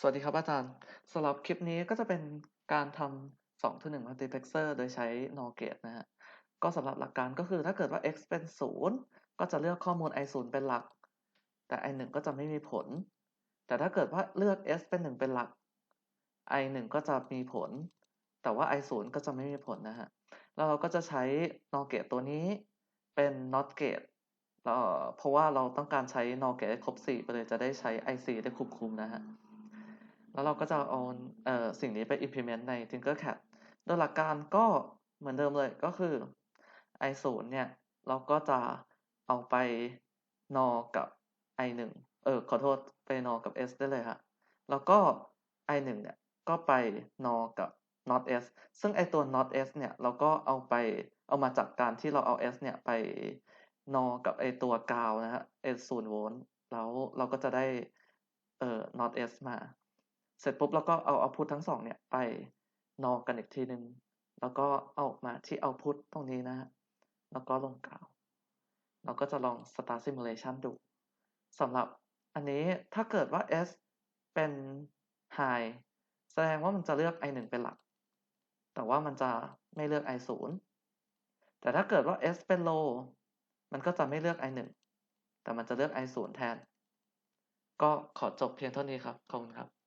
สวัสดีครับอาจารย์สำหรับคลิปนี้ก็จะเป็นการทำ2 to 1 multiplexer โดยใช้ NOR gate นะฮะ ก็สำหรับหลักการก็คือถ้าเกิดว่า x เป็น 0 ก็จะเลือกข้อมูล i 0เป็นหลัก แต่ i 1ก็จะไม่มีผล แต่ถ้าเกิดว่าเลือก s เป็น 1 เป็นหลัก i 1ก็จะมีผล แต่ว่า i 0ก็จะไม่มีผลนะฮะ แล้วเราก็จะใช้ NOR gate ตัวนี้เป็น NOT gate เพราะว่าเราต้องการใช้ NOR gate ครบ 4 ไปเลยจะได้ใช้ IC ได้ควบคุมนะฮะ แล้วเราก็จะเอาเอ่อสิ่งนี้ไป implement ใน Tinkercad โดยหลักการก็เหมือนเดิมเลยก็คือ i 0 เนี่ย เราก็จะเอาไป nor กับ i 1 เออขอโทษไป nor กับ s ได้เลยฮะแล้วก็ i 1 เนี่ย ก็ไป nor กับ not s ซึ่งไอตัว not s เนี่ย เราก็เอาไปเอามาจากการที่เราเอา s เนี่ย ไป nor กับไอตัวกาวนะฮะ s 0โวลต์แล้วเราก็จะได้เอ่อ not s มา เสร็จปุ๊บเราก็เอา output ทั้งสองเนี่ยไปนอกันอีกทีหนึ่งแล้วก็เอาออกมาที่ output ตรงนี้นะฮะแล้วก็ลงกาว เราก็จะลอง start simulation ดูสำหรับอันนี้ถ้าเกิดว่า s เป็น high แสดงว่ามันจะเลือก i 1เป็นหลัก แต่ว่ามันจะไม่เลือก i 0แต่ถ้าเกิดว่า s เป็น low มันก็จะไม่เลือก i 1แต่มันจะเลือก i 0แทน ก็ขอจบเพียงเท่านี้ครับ ขอบคุณครับ